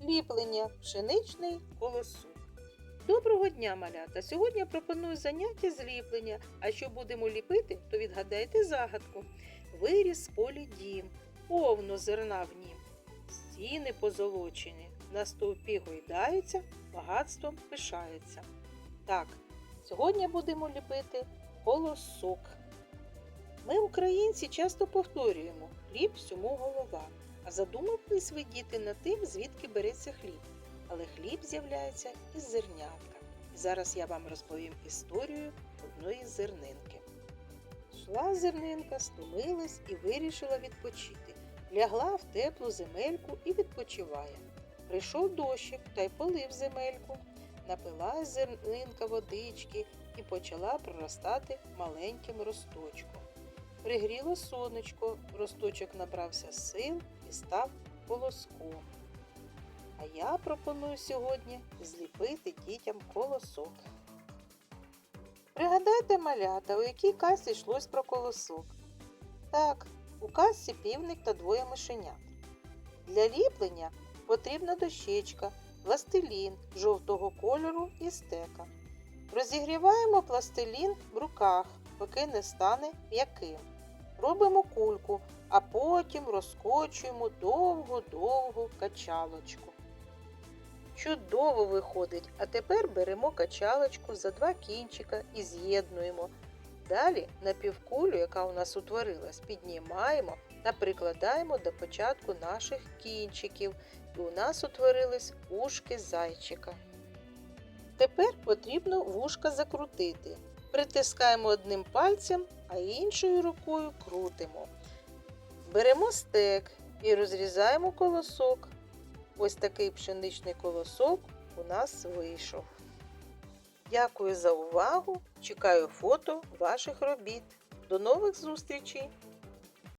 Ліплення пшеничний колосок. Доброго дня, малята! Сьогодні я пропоную заняття з ліплення. А що будемо ліпити, то відгадайте загадку. Виріс в полі дім, повно зерна в нім. Стіни позолочені, на стовпі гойдаються, багатством пишаються. Так, сьогодні будемо ліпити колосок. Ми, українці, часто повторюємо хліб всьому голова. А задумались ви діти над тим, звідки береться хліб. Але хліб з'являється із зернятка. І зараз я вам розповім історію одної зернинки. Йшла зернинка, стомилась і вирішила відпочити. Лягла в теплу земельку і відпочиває. Прийшов дощик та й полив земельку. Напилась зернинка водички і почала проростати маленьким росточком. Пригріло сонечко, росточок набрався сил і став колоском. А я пропоную сьогодні зліпити дітям колосок. Пригадайте малята, у якій касі йшлось про колосок. Так, у касі півник та двоє мишенят. Для ліплення потрібна дощечка, пластилін жовтого кольору і стека. Розігріваємо пластилін в руках, поки не стане м'яким. Робимо кульку, а потім розкочуємо довгу-довгу качалочку. Чудово виходить, а тепер беремо качалочку за два кінчика і з'єднуємо. Далі напівкулю, яка у нас утворилась, піднімаємо та прикладаємо до початку наших кінчиків, і у нас утворились ушки зайчика. Тепер потрібно вушка закрутити. Притискаємо одним пальцем, а іншою рукою крутимо. Беремо стек і розрізаємо колосок. Ось такий пшеничний колосок у нас вийшов. Дякую за увагу! Чекаю фото ваших робіт. До нових зустрічей!